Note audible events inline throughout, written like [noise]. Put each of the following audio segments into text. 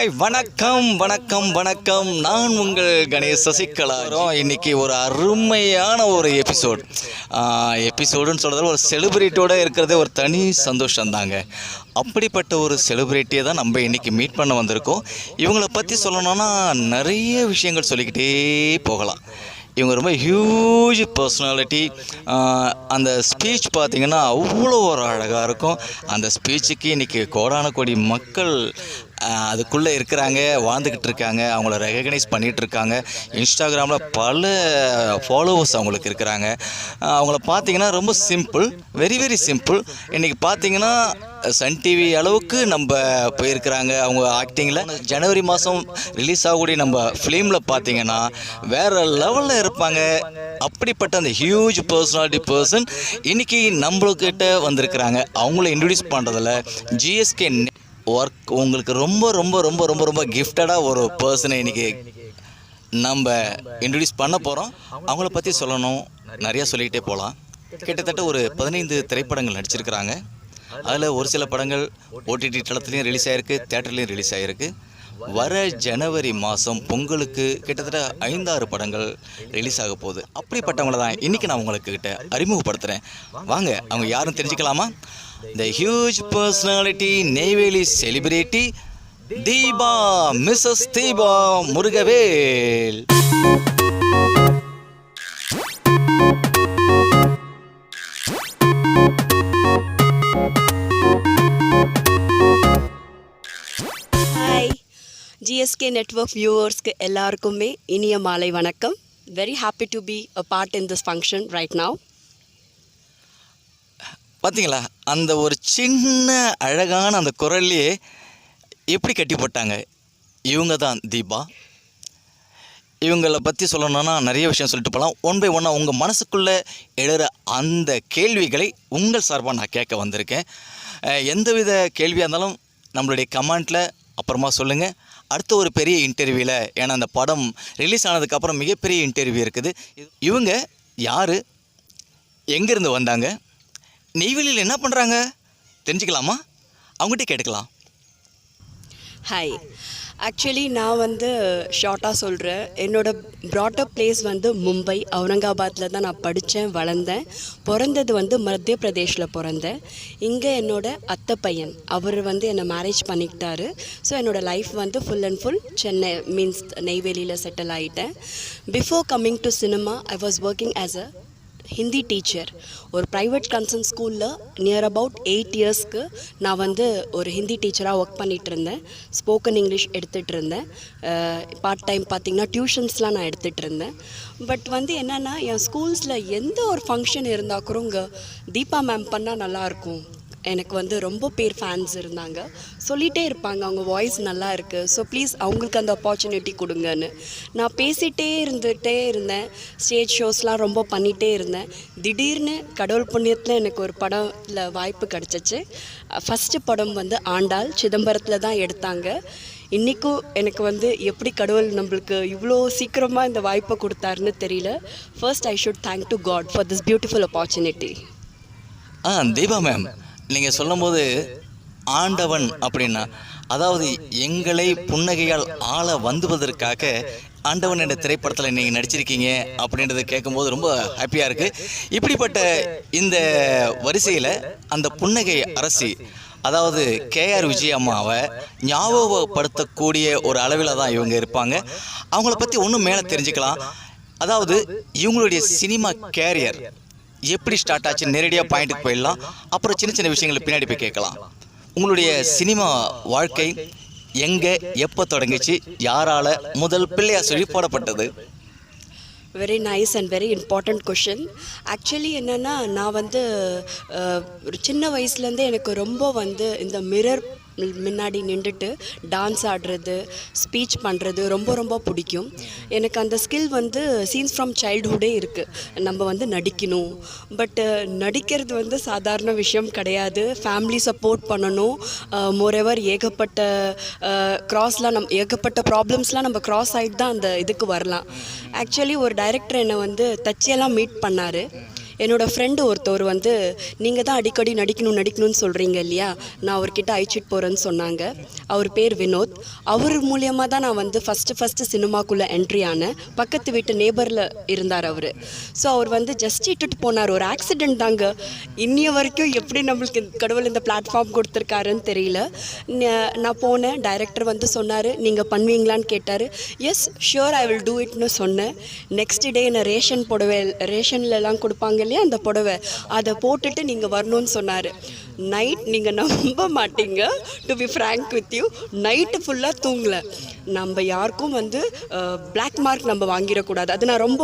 Hi வணக்கம் வணக்கம் வணக்கம். நான் உங்கள் கணேஷ் சசிகலா. இன்னைக்கு ஒரு அருமையான ஒரு எபிசோட். எபிசோடுன்னு சொல்கிறது ஒரு செலிப்ரிட்டியோட இருக்கிறதே ஒரு தனி சந்தோஷம் தாங்க அப்படிப்பட்ட ஒரு செலிப்ரிட்டியை தான் நம்ம இன்றைக்கி மீட் பண்ண வந்திருக்கோம். இவங்களை பற்றி சொல்லணும்னா நிறைய விஷயங்கள் சொல்லிக்கிட்டே போகலாம். இவங்க ரொம்ப ஹியூஜ் பர்சனாலிட்டி அந்த ஸ்பீச் பார்த்தீங்கன்னா அவ்வளோ ஒரு அழகாக இருக்கும். அந்த ஸ்பீச்சுக்கு இன்றைக்கி கோடான கோடி மக்கள் அதுக்குள்ளே இருக்கிறாங்க வாழ்ந்துக்கிட்டு இருக்காங்க அவங்கள ரெகக்னைஸ் பண்ணிகிட்டு இருக்காங்க இன்ஸ்டாகிராமில் பல ஃபாலோவர்ஸ் அவங்களுக்கு இருக்கிறாங்க. அவங்கள பார்த்தீங்கன்னா ரொம்ப சிம்பிள் வெரி வெரி சிம்பிள் இன்றைக்கி பார்த்தீங்கன்னா சன் டிவி அளவுக்கு நம்ம போயிருக்கிறாங்க அவங்க ஆக்டிங்கில் ஜனவரி மாதம் ரிலீஸ் ஆகக்கூடிய நம்ம ஃபிலிமில் பார்த்தீங்கன்னா வேறு லெவலில் இருப்பாங்க. அப்படிப்பட்ட அந்த ஹியூஜ் பர்சனாலிட்டி பர்சன் இன்னைக்கு நம்மளுக்கிட்ட வந்திருக்கிறாங்க. அவங்கள இன்ட்ரடியூஸ் பண்ணுறதில் ஜிஎஸ்கே ஒர்க் உங்களுக்கு ரொம்ப ரொம்ப ரொம்ப ரொம்ப ரொம்ப கிஃப்டடாக ஒரு பர்சனை இன்றைக்கி நம்ம இன்ட்ரடியூஸ் பண்ண போகிறோம் அவங்கள பற்றி சொல்லணும். நிறையா சொல்லிக்கிட்டே போகலாம் கிட்டத்தட்ட ஒரு பதினைந்து திரைப்படங்கள் நடிச்சிருக்கிறாங்க. அதில் ஒரு சில படங்கள் ஓடிடி தளத்துலேயும் ரிலீஸ் ஆகிருக்கு தேட்டர்லேயும் ரிலீஸ் ஆகிருக்கு வர ஜனவரி மாதம் பொங்கலுக்கு கிட்டத்தட்ட ஐந்தாறு படங்கள் ரிலீஸ் ஆக போகுது. அப்படிப்பட்டவங்கள தான் இன்றைக்கி நான் உங்களுக்கு கிட்ட அறிமுகப்படுத்துகிறேன் வாங்க அவங்க யாரும் தெரிஞ்சுக்கலாமா? The huge personality Neyveli celebrity Deepa Mrs Deepa Murugavel SK network வியூவர்ஸ்க்கு எல்லாருக்குமே இனிய மாலை வணக்கம். Very happy to be a part in this function right now பார்த்தீங்களா அந்த ஒரு சின்ன அழகான அந்த குரல்லையே எப்படி கட்டி போட்டாங்க? இவங்க தான் தீபா. இவங்களை பற்றி சொல்லணும்னா நிறைய விஷயம் சொல்லிட்டு போகலாம் ஒன் பை ஒன்னாக உங்கள் மனசுக்குள்ளே எழுற அந்த கேள்விகளை உங்கள் சார்பாக நான் கேட்க வந்திருக்கேன். எந்தவித கேள்வியாக இருந்தாலும் நம்மளுடைய கமெண்ட்டில் அப்புறமா சொல்லுங்கள் அடுத்த ஒரு பெரிய இன்டர்வியூவில் ஏன்னா அந்த படம் ரிலீஸ் ஆனதுக்கப்புறம் மிகப்பெரிய இன்டர்வியூ இருக்குது. இவங்க யார்? எங்கேருந்து வந்தாங்க? நெய்வேலியில் என்ன பண்ணுறாங்க தெரிஞ்சுக்கலாமா? அவங்ககிட்ட கேட்டுக்கலாம். ஹாய் ஆக்சுவலி நான் வந்து ஷார்ட்டாக சொல்கிறேன் என்னோட ப்ராட்டப் பிளேஸ் வந்து மும்பை. அவுரங்காபாத்தில் தான் நான் படித்தேன் வளர்ந்தேன். பிறந்தது வந்து மத்திய பிரதேஷில் பிறந்தேன். இங்கே என்னோட அத்தை பையன். அவர் வந்து என்னை மேரேஜ் பண்ணிக்கிட்டாரு. ஸோ என்னோடய லைஃப் வந்து full and full Chennai means நெய்வேலியில் செட்டில் ஆகிட்டேன் before coming to cinema I was working as a Hindi teacher ஒரு ப்ரைவேட் கன்சர்ன் ஸ்கூலில் நியர் அபவுட் எயிட் இயர்ஸ்க்கு நான் வந்து ஒரு ஹிந்தி டீச்சராக ஒர்க் பண்ணிகிட்டு இருந்தேன். ஸ்போக்கன் இங்கிலீஷ் எடுத்துகிட்டு இருந்தேன். பார்ட் டைம் பார்த்திங்கன்னா டியூஷன்ஸ்லாம் நான் எடுத்துகிட்டு இருந்தேன். பட் வந்து என்னென்னா என் ஸ்கூல்ஸில் எந்த ஒரு ஃபங்க்ஷன் இருந்தால் கூட இங்கே தீபா மேம் பண்ணால் நல்லாயிருக்கும் எனக்கு வந்து ரொம்ப பேர் ஃபேன்ஸ் இருந்தாங்க. சொல்லிகிட்டே இருப்பாங்க அவங்க வாய்ஸ் நல்லா இருக்குது ஸோ ப்ளீஸ் அவங்களுக்கு அந்த ஆப்பர்ச்சுனிட்டி கொடுங்கன்னு. நான் பேசிகிட்டே இருந்துகிட்டே இருந்தேன். ஸ்டேஜ் ஷோஸ்லாம் ரொம்ப பண்ணிகிட்டே இருந்தேன். திடீர்னு கடவுள் புண்ணியத்தில் எனக்கு ஒரு படத்தில் வாய்ப்பு கிடச்சிச்சு. ஃபஸ்ட்டு படம் வந்து ஆண்டாள் சிதம்பரத்தில் தான் எடுத்தாங்க. இன்றைக்கும் எனக்கு வந்து எப்படி கடவுள் நம்மளுக்கு இவ்வளோ சீக்கிரமாக இந்த வாய்ப்பை கொடுத்தாருன்னு தெரியல. First I should thank to God for this beautiful opportunity ah Deepa ma'am நீங்கள் சொல்லும்போது ஆண்டவன் அப்படின்னா அதாவது எங்களை புன்னகையால் ஆள வந்துவதற்காக ஆண்டவன் என்ற திரைப்படத்தில் நீங்கள் நடிச்சிருக்கீங்க அப்படின்றத கேட்கும்போது ரொம்ப ஹாப்பியாக இருக்குது இப்படிப்பட்ட இந்த வரிசையில் அந்த புன்னகை அரசி அதாவது கேஆர் விஜய் அம்மாவை ஞாபகப்படுத்தக்கூடிய ஒரு அளவில் தான் இவங்க இருப்பாங்க. அவங்கள பற்றி ஒன்றும் மேலே தெரிஞ்சுக்கலாம். அதாவது இவங்களுடைய சினிமா கேரியர் எப்படி ஸ்டார்ட் ஆச்சு நேரடியாக பாயிண்ட்டுக்கு போயிடலாம் அப்புறம் சின்ன சின்ன விஷயங்களை பின்னாடி போய் கேட்கலாம். உங்களுடைய சினிமா வாழ்க்கை எங்கே எப்போ தொடங்கிச்சு யாரால முதல் பிள்ளையா சொல்லி போடப்பட்டது? Very nice and very important question actually என்னென்னா நான் வந்து ஒரு சின்ன வயசுலேருந்தே எனக்கு ரொம்ப வந்து இந்த மிரர் முன்னாடி நின்றுட்டு டான்ஸ் ஆடுறது ஸ்பீச் பண்ணுறது ரொம்ப ரொம்ப பிடிக்கும். எனக்கு அந்த ஸ்கில் வந்து சீன்ஸ் ஃப்ரம் சைல்டுஹுட்டே இருக்குது நம்ம வந்து நடிக்கணும். பட்டு நடிக்கிறது வந்து சாதாரண விஷயம் கிடையாது. ஃபேமிலி சப்போர்ட் பண்ணணும். மோரெவர் ஏகப்பட்ட க்ராஸ்லாம் நம் ஏகப்பட்ட ப்ராப்ளம்ஸ்லாம் நம்ம க்ராஸ் ஆகிட்டு தான் அந்த இதுக்கு வரலாம். ஆக்சுவலி ஒரு டைரக்டர் என்னை வந்து தச்சியெல்லாம் மீட் பண்ணார். என்னோடய ஃப்ரெண்டு ஒருத்தவர் வந்து நீங்கள் தான் அடிக்கடி நடிக்கணும் நடிக்கணும்னு சொல்கிறீங்க இல்லையா? நான் அவர்கிட்ட அழைச்சிட்டு போகிறேன்னு சொன்னாங்க. அவர் பேர் வினோத். அவர் மூலியமாக தான் நான் வந்து ஃபஸ்ட்டு ஃபஸ்ட்டு சினிமாக்குள்ளே என்ட்ரி ஆனேன். பக்கத்து வீட்டு நேபரில் இருந்தார் அவர். ஸோ அவர் வந்து ஜஸ்ட் இட்டுட்டு போனார். ஒரு ஆக்சிடெண்ட் தாங்க. இன்னிய வரைக்கும் எப்படி நம்மளுக்கு கடவுள் இந்த பிளாட்ஃபார்ம் கொடுத்துருக்காருன்னு தெரியல. நான் போனேன். டைரக்டர் வந்து சொன்னார் நீங்கள் பண்ணுவீங்களான்னு கேட்டார். Yes sure I will do இட்னு சொன்னேன். நெக்ஸ்ட் டே நான் ரேஷன் புடவை ரேஷன்லலாம் கொடுப்பாங்க இல்லையா அந்த புடவை. அதை போட்டுட்டு நீங்கள் வரணும்னு சொன்னார். நைட் நீங்கள் நம்ப மாட்டீங்க. To be frank with you night ஃபுல்லாக தூங்கல. நம்ம யாருக்கும் வந்து பிளாக் மார்க் நம்ம வாங்கிடக்கூடாது. அது நான் ரொம்ப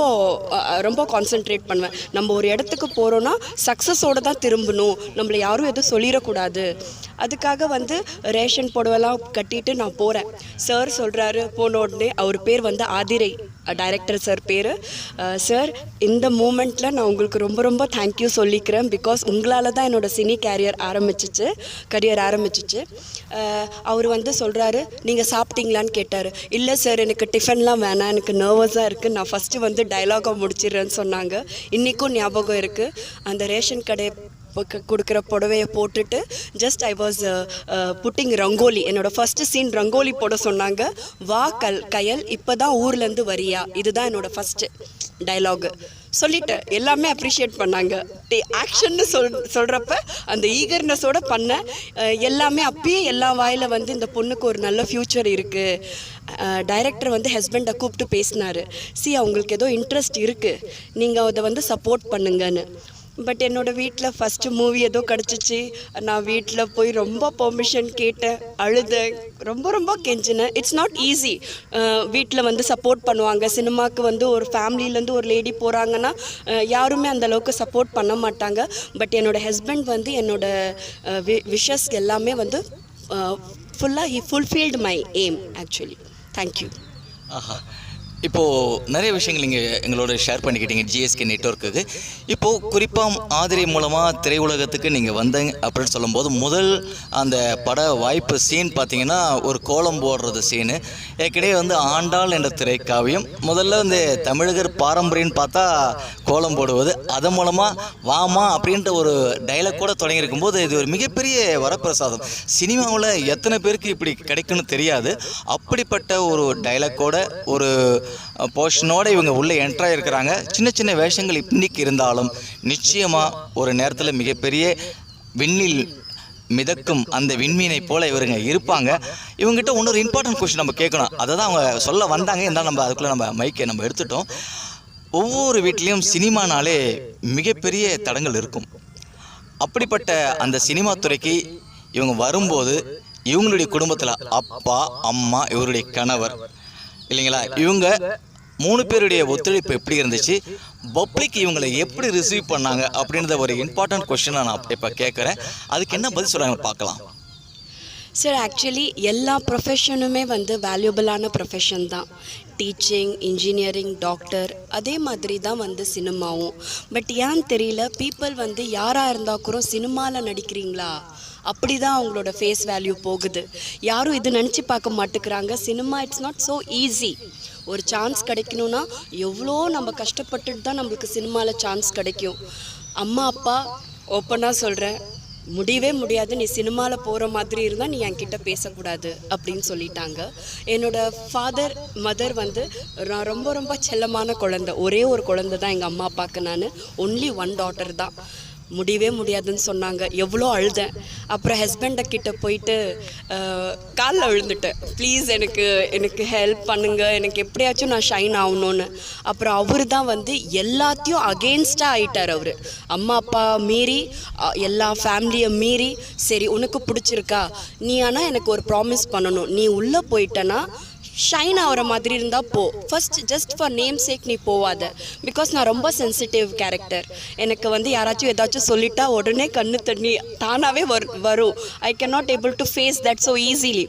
ரொம்ப கான்சென்ட்ரேட் பண்ணுவேன். நம்ம ஒரு இடத்துக்கு போகிறோன்னா சக்ஸஸோடு தான் திரும்பணும். நம்மளை யாரும் எதுவும் சொல்லிடக்கூடாது. அதுக்காக வந்து ரேஷன் புடவைலாம் கட்டிட்டு நான் போகிறேன் சார் சொல்கிறாரு போன உடனே அவர் பேர் வந்து ஆதிரை. டைரக்டர் சார் பேர். சார் இந்த மூமெண்ட்டில் நான் உங்களுக்கு ரொம்ப ரொம்ப தேங்க்யூ சொல்லிக்கிறேன். பிகாஸ் உங்களால் தான் என்னோட சினி கேரியர் ஆரம்பிச்சிச்சு கரியர் ஆரம்பிச்சிச்சு. அவர் வந்து சொல்கிறாரு நீங்கள் சாப்பிட்டீங்களான்னு கேட்டார். இல்லை சார் எனக்கு டிஃபன்லாம் வேணாம். எனக்கு நர்வஸாக இருக்குது நான் ஃபஸ்ட்டு வந்து டைலாகை முடிச்சிடுறேன்னு சொன்னாங்க. இன்றைக்கும் ஞாபகம் இருக்குது அந்த ரேஷன் கடை பக்க- கொடுக்குற புடவையை போட்டுட்டு just I was putting rangoli என்னோட ஃபஸ்ட்டு சீன் ரங்கோலி போட சொன்னாங்க. வா கல் கயல் இப்போ தான் ஊர்லேருந்து வரியா? இதுதான் என்னோட ஃபஸ்ட்டு டைலாகு சொல்லிட்டேன் எல்லாமே அப்ரிஷியேட் பண்ணாங்க. டி ஆக்ஷன்னு சொல் சொல்கிறப்ப அந்த ஈகர்னஸோட பண்ண எல்லாமே அப்பயே எல்லா வாயில் வந்து இந்த பொண்ணுக்கு ஒரு நல்ல ஃப்யூச்சர் இருக்குது டைரக்டர் வந்து ஹஸ்பண்டை கூப்பிட்டு பேசினார். சி அவங்களுக்கு ஏதோ இன்ட்ரெஸ்ட் இருக்குது நீங்கள் அதை வந்து சப்போர்ட் பண்ணுங்கன்னு. பட் என்னோட வீட்டில் ஃபஸ்ட்டு மூவி ஏதோ கிடச்சிச்சு. நான் வீட்டில் போய் ரொம்ப பெர்மிஷன் கேட்டேன் அழுதேன் ரொம்ப ரொம்ப கெஞ்சினேன். இட்ஸ் நாட் ஈஸி வீட்டில் வந்து சப்போர்ட் பண்ணுவாங்க. சினிமாவுக்கு வந்து ஒரு ஃபேமிலியிலேருந்து ஒரு லேடி போகிறாங்கன்னா யாருமே அந்தளவுக்கு சப்போர்ட் பண்ண மாட்டாங்க. பட் என்னோட ஹஸ்பண்ட் வந்து என்னோட விஷஸ் எல்லாமே வந்து ஃபுல்லாக he fulfilled my aim actually thank you ஆஹா. இப்போது நிறைய விஷயங்கள் நீங்கள் எங்களோட ஷேர் பண்ணிக்கிட்டீங்க ஜிஎஸ்கே நெட்ஒர்க்குக்கு இப்போது குறிப்பாக ஆதிரை மூலமாக திரையுலகத்துக்கு நீங்கள் வந்தீங்க அப்படின்னு சொல்லும்போது முதல் அந்த பட வாய்ப்பு சீன் பார்த்தீங்கன்னா ஒரு கோலம் போடுறது சீனு ஏற்கனவே வந்து ஆண்டாள் என்ற திரைக்காவியம். முதல்ல வந்து தமிழகர் பாரம்பரியம்னு பார்த்தா கோலம் போடுவது. அதன் மூலமாக வாமா அப்படின்ற ஒரு டைலாக் கூட தொடங்கியிருக்கும் போது இது ஒரு மிகப்பெரிய வரப்பிரசாதம். சினிமாவில் எத்தனை பேருக்கு இப்படி கிடைக்குன்னு தெரியாது. அப்படிப்பட்ட ஒரு டைலாக்கோட ஒரு போர்ஷனோடு இவங்க உள்ளே என்ட்ராக இருக்கிறாங்க சின்ன சின்ன வேஷங்கள் இன்னைக்கு இருந்தாலும் நிச்சயமாக ஒரு நேரத்தில் மிகப்பெரிய விண்ணில் மிதக்கும் அந்த விண்மீனை போல இவருங்க இருப்பாங்க. இவங்ககிட்ட இன்னொரு இம்பார்ட்டன்ட் கொஸ்டின் நம்ம கேட்கணும். அதை தான் அவங்க சொல்ல வந்தாங்க. இருந்தாலும் நம்ம அதுக்குள்ளே நம்ம மைக்கை நம்ம எடுத்துட்டோம். ஒவ்வொரு வீட்லேயும் சினிமானாலே மிகப்பெரிய தடங்கள் இருக்கும். அப்படிப்பட்ட அந்த சினிமா துறைக்கு இவங்க வரும்போது இவங்களுடைய குடும்பத்தில் அப்பா அம்மா இவருடைய கணவர் இல்லைங்களா? இவங்க மூணு பேருடைய ஒத்துழைப்பு எப்படி இருந்துச்சு? பப்ளிக் இவங்களை எப்படி ரிசீவ் பண்ணாங்க அப்படின்றத ஒரு இம்பார்ட்டன்ட் கொஸ்டினை நான் இப்போ கேட்குறேன் அதுக்கு என்ன பதில் சொல்கிறாங்க பார்க்கலாம். சார் ஆக்சுவலி எல்லா ப்ரொஃபஷனுமே வந்து வேல்யூபிளான ப்ரொஃபஷன் தான். டீச்சிங் இன்ஜினியரிங் டாக்டர் அதே மாதிரி தான் வந்து சினிமாவும் பட் ஏன்னு தெரியல பீப்புள் வந்து யாராக இருந்தால் கூட சினிமாவில் நடிக்கிறீங்களா? அப்படி தான் அவங்களோட ஃபேஸ் வேல்யூ போகுது. யாரும் இது நினச்சி பார்க்க மாட்டேங்கிறாங்க. Cinema it's not so easy ஒரு சான்ஸ் கிடைக்கணும்னா எவ்வளோ நம்ம கஷ்டப்பட்டுட்டு தான் நம்மளுக்கு சினிமாவில் சான்ஸ் கிடைக்கும். அம்மா அப்பா ஓப்பனாக சொல்கிறேன் முடியவே முடியாது. நீ சினிமாவில் போகிற மாதிரி இருந்தால் நீ என்கிட்ட பேசக்கூடாது அப்படின்னு சொல்லிட்டாங்க. என்னோட ஃபாதர் மதர் வந்து நான் ரொம்ப ரொம்ப செல்லமான குழந்தை. ஒரே ஒரு குழந்தை தான் எங்கள் அம்மா அப்பாவுக்கு நான். ஒன்லி ஒன் டாட்டர் தான். முடியவே முடியாதுன்னு சொன்னாங்க. எவ்வளோ அழுதேன். அப்புறம் ஹஸ்பண்டை கிட்ட போயிட்டு காலில் விழுந்துட்டேன். ப்ளீஸ் எனக்கு எனக்கு ஹெல்ப் பண்ணுங்கள் எனக்கு எப்படியாச்சும் நான் ஷைன் ஆகணும்னு. அப்புறம் அவர் தான் வந்து எல்லாத்தையும் அகெயின்ஸ்டாக ஆயிட்டார் அவர். அம்மா அப்பா மீறி எல்லா ஃபேமிலியை மீறி சரி உனக்கு பிடிச்சிருக்கா. நீ ஆனால் எனக்கு ஒரு ப்ராமிஸ் பண்ணணும். நீ உள்ளே போயிட்டனா ஷைன் ஆகிற மாதிரி இருந்தால் போ. First just for name sake நீ போவாத. பிகாஸ் நான் ரொம்ப சென்சிட்டிவ் கேரக்டர் எனக்கு வந்து யாராச்சும் ஏதாச்சும் சொல்லிட்டா உடனே கண்ணு தண்ணி தானாகவே வரும். I can not able to face that so easily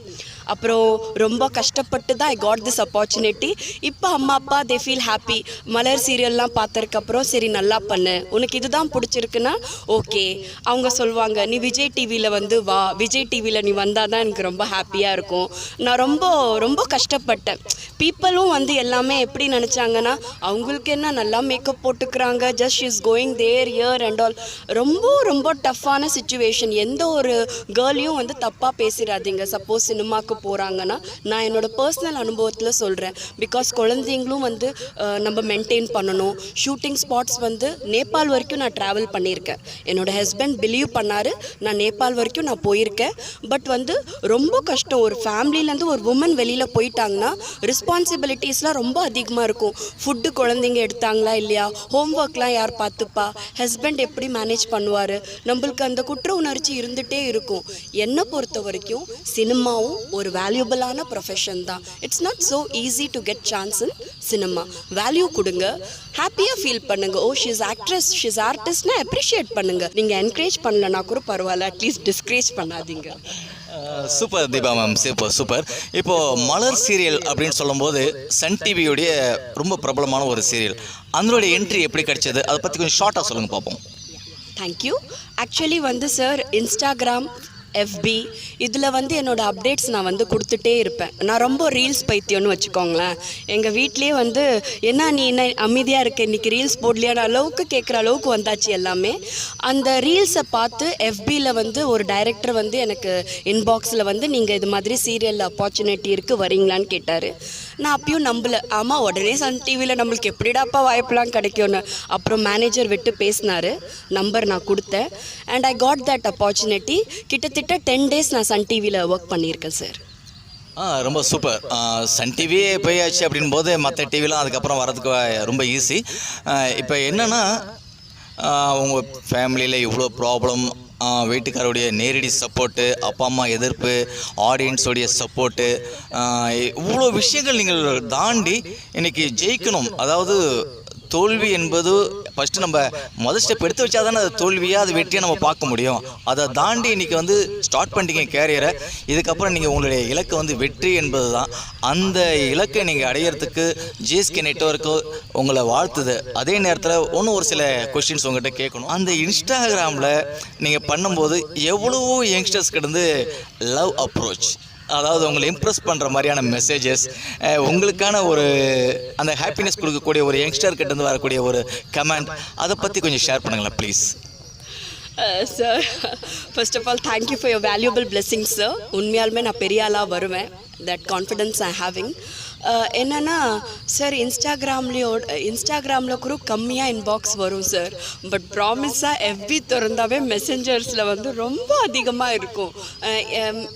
அப்புறம் ரொம்ப கஷ்டப்பட்டு தான் ஐ காட் திஸ் அப்பார்ச்சுனிட்டி இப்போ அம்மா அப்பா தே ஃபீல் ஹாப்பி மலர் சீரியல்லாம் பார்த்ததுக்கப்புறம் சரி நல்லா பண்ணு. உனக்கு இதுதான் பிடிச்சிருக்குன்னா ஓகே அவங்க சொல்லுவாங்க நீ விஜய் டிவியில் வந்து வா. விஜய் டிவியில் நீ வந்தால் தான் எனக்கு ரொம்ப ஹாப்பியாக இருக்கும். நான் ரொம்ப ரொம்ப கஷ்டப்பட்டேன். பீப்புளும் வந்து எல்லாமே எப்படி நினச்சாங்கன்னா அவங்களுக்கு என்ன நல்லா மேக்கப் போட்டுக்கிறாங்க just is going there year and all ரொம்ப ரொம்ப டஃப்பான சுச்சுவேஷன் எந்த ஒரு கேர்ளையும் வந்து தப்பாக பேசிடாதீங்க. சப்போஸ் சினிமாவுக்கு போகிறாங்கன்னா நான் என்னோட பர்சனல் அனுபவத்தில் சொல்கிறேன் பிகாஸ் குழந்தைங்களும் வந்து நம்ம மெயின்டைன் பண்ணணும். ஷூட்டிங் ஸ்பாட்ஸ் வந்து நேபாள் வரைக்கும் நான் ட்ராவல் பண்ணியிருக்கேன். என்னோட ஹஸ்பண்ட் பிலீவ் பண்ணார் நான் நேபாள் வரைக்கும் நான் போயிருக்கேன். பட் வந்து ரொம்ப கஷ்டம். ஒரு ஃபேமிலியிலேருந்து ஒரு உமன் வெளியில் போயிட்டாங்கன்னா ரெஸ்பான்சிபிலிட்டிஸ்லாம் ரொம்ப அதிகமாக இருக்கும். ஃபுட்டு குழந்தைங்க எடுத்தாங்களா இல்லையா? ஹோம்ஒர்க்லாம் யார் பார்த்துப்பா? ஹஸ்பண்ட் எப்படி மேனேஜ் பண்ணுவார்? நம்மளுக்கு அந்த குற்ற உணர்ச்சி இருந்துகிட்டே இருக்கும். என்னை பொறுத்த வரைக்கும் சினிமாவும் ஒரு வேல்யூபிளான ப்ரொஃபஷன் தான். It's not so easy to get chance in cinema value கொடுங்க. ஹாப்பியாக ஃபீல் பண்ணுங்க. ஓ ஷிஸ் ஆக்ட்ரஸ் ஷிஸ் ஆர்டிஸ்ட்னா அப்ரிஷியேட் பண்ணுங்க. நீங்கள் என்கரேஜ் பண்ணலனா கூட பரவாயில்ல. அட்லீஸ்ட் டிஸ்கரேஜ் பண்ணாதீங்க. Super Deepa ma'am super super இப்போ மலர் சீரியல் அப்படின்னு சொல்லும்போது சன் டிவியுடைய ரொம்ப பிரபலமான ஒரு சீரியல் அதனுடைய என்ட்ரி எப்படி கிடைச்சது? அதை பற்றி கொஞ்சம் ஷார்ட்டாக சொல்லுங்கள் பார்ப்போம். தேங்க்யூ ஆக்சுவலி வந்து சார் இன்ஸ்டாகிராம் எஃபி இதில் வந்து என்னோட அப்டேட்ஸ் நான் வந்து கொடுத்துட்டே இருப்பேன். நான் ரொம்ப ரீல்ஸ் பைத்தியம்னு வச்சுக்கோங்களேன். எங்கள் வீட்லேயே வந்து என்ன நீ என்ன அமைதியாக இருக்க? இன்றைக்கி ரீல்ஸ் போடலையான அளவுக்கு கேட்குற அளவுக்கு வந்தாச்சு எல்லாமே. அந்த ரீல்ஸை பார்த்து எஃபியில் வந்து ஒரு டைரக்டர் வந்து எனக்கு இன்பாக்ஸில் வந்து நீங்கள் இது மாதிரி சீரியல் ஆப்பர்ச்சுனிட்டி இருக்குது வரீங்களான்னு கேட்டார். நான் அப்பயும் நம்பல. ஆமாம் உடனே சன் டிவியில் நம்மளுக்கு எப்படிடாப்பா வாய்ப்பெலாம் கிடைக்கும்னு. அப்புறம் மேனேஜர் விட்டு பேசினாரு. நம்பர் நான் கொடுத்தேன். And I got that opportunity. கிட்டத்தட்ட டென் டேஸ் நான் சன் டிவியில் ஒர்க் பண்ணியிருக்கேன் சார் ஆ ரொம்ப சூப்பர் சன் டிவியே போயாச்சு அப்படின் போது மற்ற டிவிலாம் அதுக்கப்புறம் வரதுக்கு ரொம்ப ஈஸி இப்போ என்னென்னா உங்கள் ஃபேமிலியில் இவ்வளோ ப்ராப்ளம் வீட்டுக்காரோடைய நேரடி சப்போர்ட்டு அப்பா அம்மா எதிர்ப்பு ஆடியன்ஸோடைய சப்போர்ட்டு இவ்வளோ விஷயங்கள் நீங்கள் தாண்டி இன்றைக்கி ஜெயிக்கணும். அதாவது தோல்வி என்பது ஃபஸ்ட்டு நம்ம முதல் ஸ்டெப் எடுத்து வச்சா தானே அது தோல்வியாக அது வெற்றியாக நம்ம பார்க்க முடியும். அதை தாண்டி இன்றைக்கி வந்து ஸ்டார்ட் பண்ணிட்டீங்க கேரியரை இதுக்கப்புறம் நீங்கள் உங்களுடைய இலக்கு வந்து வெற்றி என்பது தான் அந்த இலக்கை நீங்கள் அடையிறதுக்கு ஜிஎஸ்கே நெட்ஒர்க்கு உங்களை வாழ்த்துது. அதே நேரத்தில் இன்னும் ஒரு சில கொஷின்ஸ் உங்கள்கிட்ட கேட்கணும். அந்த இன்ஸ்டாகிராமில் நீங்கள் பண்ணும்போது எவ்வளவோ யங்ஸ்டர்ஸ் கிட்ட லவ் அப்ரோச் அதாவது உங்களை இம்ப்ரெஸ் பண்ணுற மாதிரியான மெசேஜஸ் உங்களுக்கான ஒரு அந்த ஹாப்பினஸ் கொடுக்கக்கூடிய ஒரு யங்ஸ்டர் கிட்டேருந்து வரக்கூடிய ஒரு கமெண்ட் அதை பற்றி கொஞ்சம் ஷேர் பண்ணுங்களேன் please sir first of all thank you for your valuable blessing sir உண்மையாலுமே நான் பெரிய ஆளாக வருவேன். தட் கான்ஃபிடென்ஸ் ஐ ஹேவிங் என்னென்னா சார் இன்ஸ்டாகிராம்லேயோ இன்ஸ்டாகிராமில் கூட கம்மியாக இன்பாக்ஸ் வரும் சார் பட் ப்ராமிஸாக எவ்வி திறந்தாவே மெசஞ்சர்ஸில் வந்து ரொம்ப அதிகமாக இருக்கும்.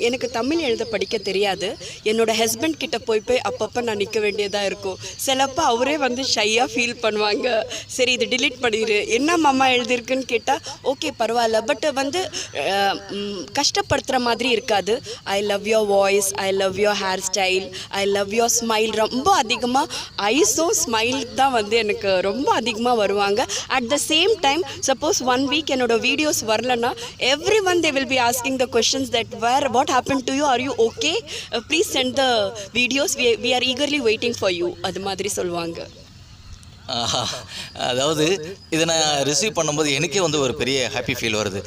எனக்கு தமிழ் எழுத படிக்க தெரியாது. என்னோட ஹஸ்பண்ட் கிட்டே போய் போய் அப்பப்போ நான் நிற்க வேண்டியதாக இருக்கும். சிலப்போ அவரே வந்து ஷையாக ஃபீல் பண்ணுவாங்க. சரி இது டிலீட் பண்ணிடு என்ன மாமா எழுதியிருக்குன்னு கேட்டால் ஓகே பரவாயில்ல. பட் வந்து கஷ்டப்படுத்துகிற மாதிரி இருக்காது. I love your voice I love your hair style I love your smile smile ரொம்ப அதிகமாக ஐஸோ ஸ்மைல் தான் வந்து எனக்கு ரொம்ப அதிகமாக வருவாங்க. At the same time suppose one week என்னோட வீடியோஸ் வரலன்னா every one they will be asking the questions that where what happen to you are you okay please sent the videos we are eagerly waiting for you அது மாதிரி சொல்லுவாங்க. அதாவது இதை நான் receive பண்ணும்போது எனக்கே வந்து ஒரு பெரிய ஹாப்பி ஃபீல் வருது.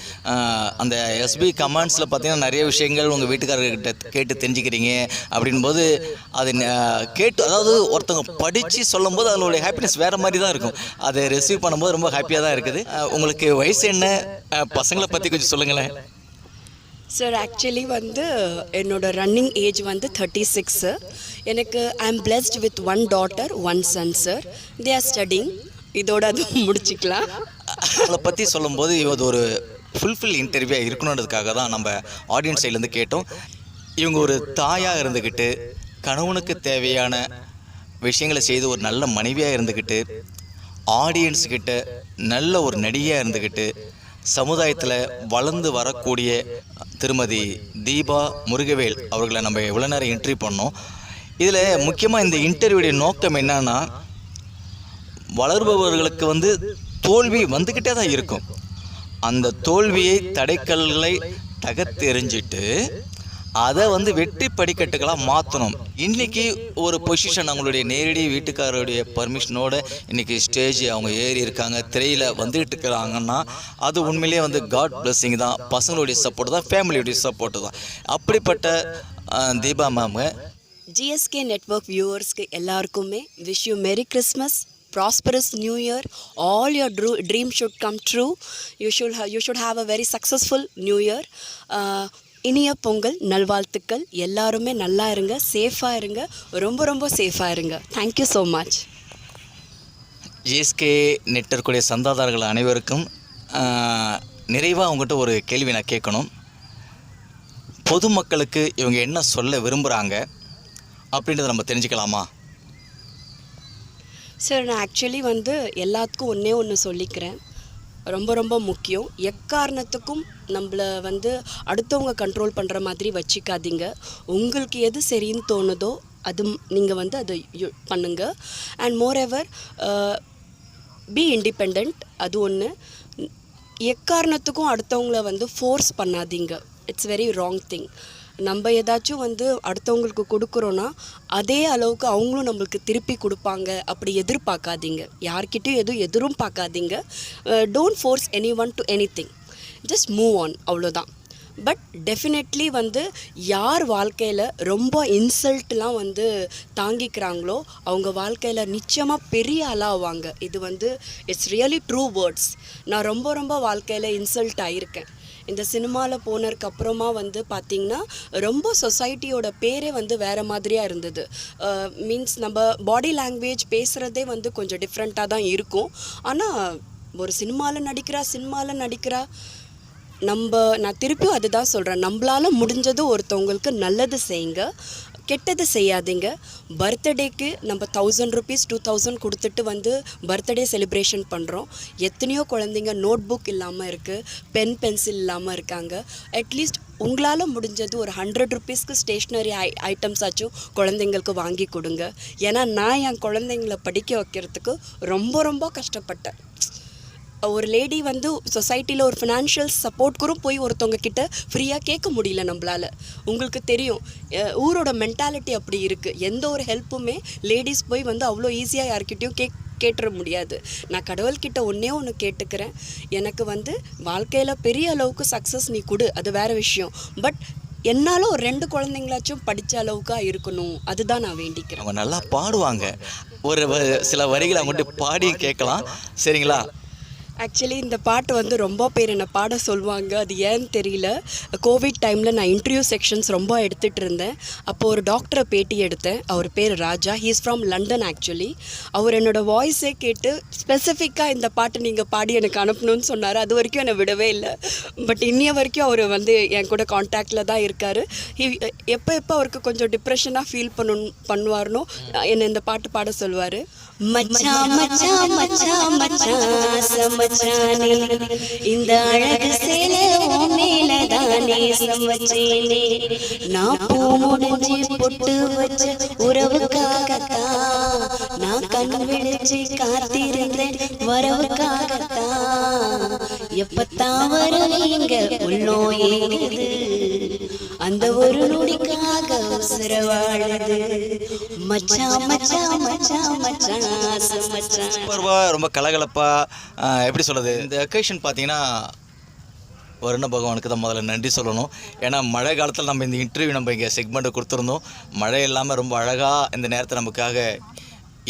அந்த எஸ்பி கமெண்ட்ஸில் பார்த்தீங்கன்னா நிறைய விஷயங்கள் உங்கள் வீட்டுக்காரர்கிட்ட கேட்டு தெரிஞ்சுக்கிறீங்க அப்படின்போது அது கேட்டு அதாவது ஒருத்தவங்க படித்து சொல்லும்போது அதனுடைய ஹாப்பினஸ் வேறு மாதிரி தான் இருக்கும். அதை ரிசீவ் பண்ணும்போது ரொம்ப ஹாப்பியாக தான் இருக்குது. உங்களுக்கு வயசு என்ன? பசங்களை பற்றி கொஞ்சம் சொல்லுங்களேன். சார் ஆக்சுவலி வந்து என்னோட ரன்னிங் ஏஜ் வந்து தேர்ட்டி சிக்ஸு எனக்கு I am blessed with one daughter one son sir they are studying இதோட அது முடிச்சுக்கலாம். அதை பற்றி சொல்லும்போது இது ஒரு ஃபுல்ஃபில் இன்டர்வியூவாக இருக்கணுன்றதுக்காக தான் நம்ம ஆடியன்ஸ் சைட்லேருந்து கேட்டோம். இவங்க ஒரு தாயாக இருந்துக்கிட்டு கணவனுக்கு தேவையான விஷயங்களை செய்து ஒரு நல்ல மனைவியாக இருந்துக்கிட்டு ஆடியன்ஸுக்கிட்ட நல்ல ஒரு நடிகையாக இருந்துக்கிட்டு சமுதாயத்தில் வளர்ந்து வரக்கூடிய திருமதி தீபா முருகவேல் அவர்களை நம்ம எவ்வளோ நேரம் என்ட்ரி பண்ணோம். இதில் முக்கியமாக இந்த இன்டர்வியூடைய நோக்கம் என்னன்னா வளர்பவர்களுக்கு வந்து தோல்வி வந்துக்கிட்டே தான் இருக்கும். அந்த தோல்வியை தடைக்கல்களை தகத்தெறிஞ்சிட்டு அதை வந்து வெற்றி படிக்கட்டுகளாக மாற்றணும். இன்றைக்கி ஒரு பொசிஷன் அவங்களுடைய நேரடி வீட்டுக்காரருடைய பர்மிஷனோட இன்றைக்கி ஸ்டேஜ் அவங்க ஏறி இருக்காங்க திரையில் வந்துக்கிட்டு இருக்கிறாங்கன்னா அது உண்மையிலேயே வந்து காட் blessing தான். பசங்களுடைய சப்போர்ட் தான் ஃபேமிலியுடைய சப்போர்ட்டு தான். அப்படிப்பட்ட தீபா மேம் ஜிஎஸ்கே நெட்வொர்க் வியூவர்ஸ்க்கு எல்லாருக்குமே wish you merry Christmas prosperous new year all your true dream should come true you should you should have a very successful new year இனிய பொங்கல் நல்வாழ்த்துக்கள். எல்லாருமே நல்லா இருங்க சேஃபாக இருங்க. ரொம்ப ரொம்ப சேஃபாக இருங்க. Thank you so much GSK நெட்டிற்குடைய சந்தாதாரர்கள் அனைவருக்கும் நிறைவாக அவங்ககிட்ட ஒரு கேள்வி நான் கேட்கணும். பொதுமக்களுக்கு இவங்க என்ன சொல்ல விரும்புகிறாங்க அப்படின்றத நம்ம தெரிஞ்சுக்கலாமா? சார் நான் ஆக்சுவலி வந்து எல்லாத்துக்கும் ஒன்றே ஒன்று சொல்லிக்கிறேன். ரொம்ப ரொம்ப முக்கியம். எக்காரணத்துக்கும் நம்மளை வந்து அடுத்தவங்க கண்ட்ரோல் பண்ணுற மாதிரி வச்சுக்காதீங்க. உங்களுக்கு எது சரின்னு தோணுதோ அது நீங்கள் வந்து அதை யு- பண்ணுங்க. And more ever be independent அது ஒன்று எக்காரணத்துக்கும் அடுத்தவங்கள வந்து ஃபோர்ஸ் பண்ணாதீங்க. இட்ஸ் வெரி ராங் திங் நம்ம ஏதாச்சும் வந்து அடுத்தவங்களுக்கு கொடுக்குறோன்னா அதே அளவுக்கு அவங்களும் நம்மளுக்கு திருப்பி கொடுப்பாங்க. அப்படி எதிர்பார்க்காதீங்க. யார்கிட்டையும் எதுவும் எதிரும் பார்க்காதீங்க. Don't force any one to any thing just move on அவ்வளோதான் பட் டெஃபினெட்லி வந்து யார் வாழ்க்கையில் ரொம்ப இன்சல்ட்லாம் வந்து தாங்கிக்கிறாங்களோ அவங்க வாழ்க்கையில் நிச்சயமாக பெரிய ஆளாவாங்க. இது வந்து இட்ஸ் ரியலி ட்ரூ வேர்ட்ஸ் நான் ரொம்ப ரொம்ப வாழ்க்கையில் இன்சல்ட் ஆகியிருக்கேன் இந்த சினிமாவில் போனதுக்கு அப்புறமா வந்து பார்த்திங்கன்னா ரொம்ப சொசைட்டியோட பேரே வந்து வேறு மாதிரியாக இருந்தது. மீன்ஸ் நம்ம பாடி லாங்குவேஜ் பேசுகிறதே வந்து கொஞ்சம் டிஃப்ரெண்ட்டாக தான் இருக்கும். ஆனால் ஒரு சினிமாவில் நடிக்கிறா சினிமாவில் நடிக்கிறா நம்ம நான் திருப்பியும் அதுதான் சொல்கிறேன் நம்மளால் முடிஞ்சது ஒருத்தவங்களுக்கு நல்லது செய்யுங்க. கெட்டது செய்யாதீங்க. பர்த்டேக்கு நம்ம தௌசண்ட் ருபீஸ் டூ தௌசண்ட் கொடுத்துட்டு வந்து பர்த்டே செலிப்ரேஷன் பண்ணுறோம் எத்தனையோ குழந்தைங்க நோட் புக் இல்லாமல் இருக்குது பென் பென்சில் இல்லாமல் இருக்காங்க அட்லீஸ்ட் உங்களால் முடிஞ்சது ஒரு ஹண்ட்ரட் ருபீஸ்க்கு ஸ்டேஷ்னரி ஐ ஐட்டம்ஸ் ஆச்சும் குழந்தைங்களுக்கு வாங்கி கொடுங்க. ஏன்னா நான் என் குழந்தைங்கள படிக்க வைக்கிறதுக்கு ரொம்ப ரொம்ப கஷ்டப்பட்டேன். ஒரு லேடி வந்து சொசைட்டியில் ஒரு ஃபினான்ஷியல் சப்போர்ட் கூட போய் ஒருத்தவங்க கிட்ட ஃப்ரீயாக கேட்க முடியல நம்மளால. உங்களுக்கு தெரியும் ஊரோட மென்டாலிட்டி அப்படி இருக்குது எந்த ஒரு ஹெல்ப்புமே லேடிஸ் போய் வந்து அவ்வளோ ஈஸியாக யார்கிட்டயும் கேக் கேட்டுற முடியாது. நான் கடவுள்கிட்ட ஒன்றே ஒன்று கேட்டுக்கிறேன். எனக்கு வந்து வாழ்க்கையில் பெரிய அளவுக்கு சக்ஸஸ் நீ கொடு. அது வேறு விஷயம். பட் என்னாலும் ஒரு ரெண்டு குழந்தைங்களாச்சும் படித்த அளவுக்காக இருக்கணும். அதுதான் நான் வேண்டிக்கிறேன். அவங்க நல்லா பாடுவாங்க. ஒரு சில வரிகளை மட்டும் பாடி கேட்கலாம். சரிங்களா? ஆக்சுவலி இந்த பாட்டு வந்து ரொம்ப பேர் என்னை பாட சொல்லுவாங்க. அது ஏன்னு தெரியல. கோவிட் டைமில் நான் இன்டர்வியூ செக்ஷன்ஸ் ரொம்ப எடுத்துகிட்டு இருந்தேன். அப்போது ஒரு டாக்டரை பேட்டி எடுத்தேன். அவர் பேர் Raja. He's from London actually அவர் என்னோட வாய்ஸே கேட்டு ஸ்பெசிஃபிக்காக இந்த பாட்டு நீங்கள் பாடி எனக்கு அனுப்பணும்னு சொன்னார். அது வரைக்கும் என்னை விடவே இல்லை. பட் இன்னைய வரைக்கும் அவர் வந்து என் கூட காண்டாக்டில் தான் இருக்கார். எப்போ எப்போ அவருக்கு கொஞ்சம் டிப்ரெஷனாக ஃபீல் பண்ணு பண்ணுவார்னோ என்னை இந்த பாட்டு பாட சொல்லுவார். மச்சா மச்சா மச்சா மச்சா சமச்சானே இந்த அழகு சேல உன் மேலதானே சமச்சேனே நான் பூ முடிஞ்சு பொட்டு வச்ச உறவுக்காகத்தான் நான் கண் விழிச்சு காத்திருந்தேன் வரவுக்காகத்தான் எப்பத்தான் வரும் இங்க உள்ளோ ஏங்குது. அந்த ஒரு நொடிக்காக உசுர வாழுது மச்சான் மச்சான் மச்சான் மச்சான் மச்சான் சூப்பர்வா ரொம்ப கலகலப்பாக எப்படி சொல்கிறது இந்த அக்கேஷன் பார்த்தீங்கன்னா வருண பகவானுக்கு தான் முதல்ல நன்றி சொல்லணும். ஏன்னா மழை காலத்தில் நம்ம இந்த இன்டர்வியூ நம்ம இங்கே செக்மெண்ட்டை கொடுத்துருந்தோம். மழை இல்லாமல் ரொம்ப அழகாக இந்த நேரத்தை நமக்காக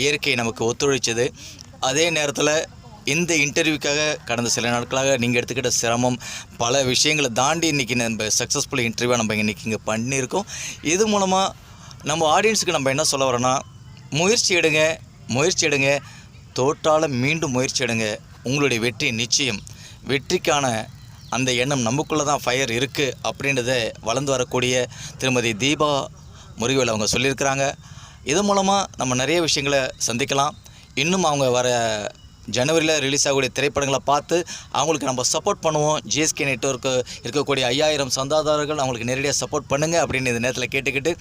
இயற்கை நமக்கு ஒத்துழைச்சது. அதே நேரத்தில் இந்த இன்டர்வியூக்காக கடந்த சில நாட்களாக நீங்கள் எடுத்துக்கிட்ட சிரமம் பல விஷயங்களை தாண்டி இன்றைக்கி நம்ம சக்ஸஸ்ஃபுல் இன்டர்வியூ நம்ம இன்றைக்கி இங்கே பண்ணியிருக்கோம். இது மூலமாக நம்ம ஆடியன்ஸுக்கு நம்ம என்ன சொல்ல வரோன்னா முயற்சி எடுங்க முயற்சி எடுங்க தோற்றால மீண்டும் முயற்சி எடுங்க. உங்களுடைய வெற்றி நிச்சயம். வெற்றிக்கான அந்த எண்ணம் நமக்குள்ளே தான் ஃபயர் இருக்குது அப்படின்றத வளர்ந்து வரக்கூடிய திருமதி தீபா முருகவேல் அவங்க சொல்லியிருக்கிறாங்க. இது மூலமாக நம்ம நிறைய விஷயங்களை சந்திக்கலாம். இன்னும் அவங்க வர ஜனவரியில் ரிலீஸ் ஆகக்கூடிய திரைப்படங்களை பார்த்து அவங்களுக்கு நம்ம சப்போர்ட் பண்ணுவோம். ஜிஎஸ்கே நெட்வொர்க்கு இருக்கக்கூடிய ஐயாயிரம் சந்தாதாரர்கள் அவங்களுக்கு நேரடியாக சப்போர்ட் பண்ணுங்கள் அப்படின்னு இந்த நேரத்தில் கேட்டுக்கிட்டு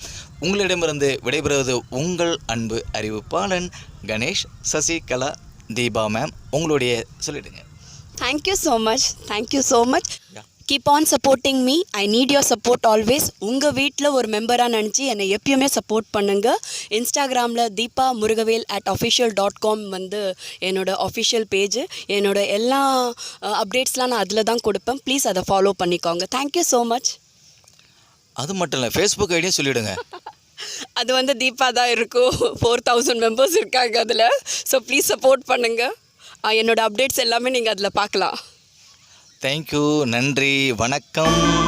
உங்களிடமிருந்து விடைபெறுவது உங்கள் அன்பு அறிவிப்பாளன் கணேஷ் சசிகலா தீபா மேம் உங்களுடைய சொல்லிடுங்க. Thank you so much thank you so much keep on supporting me I need your support always உங்கள் வீட்டில் ஒரு மெம்பராக நினச்சி என்னை எப்பயுமே சப்போர்ட் பண்ணுங்கள் இன்ஸ்டாகிராமில் Deepa Murugavel at official dot com வந்து என்னோட அஃபிஷியல் பேஜ் என்னோட எல்லா அப்டேட்ஸ்லாம் நான் அதில் தான் கொடுப்பேன். ப்ளீஸ் அதை ஃபாலோ பண்ணிக்கோங்க. தேங்க்யூ ஸோ மச் அது மட்டும் இல்லை ஃபேஸ்புக் ஐடியும் சொல்லிவிடுங்க [laughs] அது வந்து தீபா தான் இருக்கும். ஃபோர் தௌசண்ட் மெம்பர்ஸ் இருக்காங்க அதில். ஸோ ப்ளீஸ் சப்போர்ட் பண்ணுங்கள் என்னோட அப்டேட்ஸ் எல்லாமே நீங்கள் அதில் பார்க்கலாம். தேங்க்யூ நன்றி. வணக்கம்.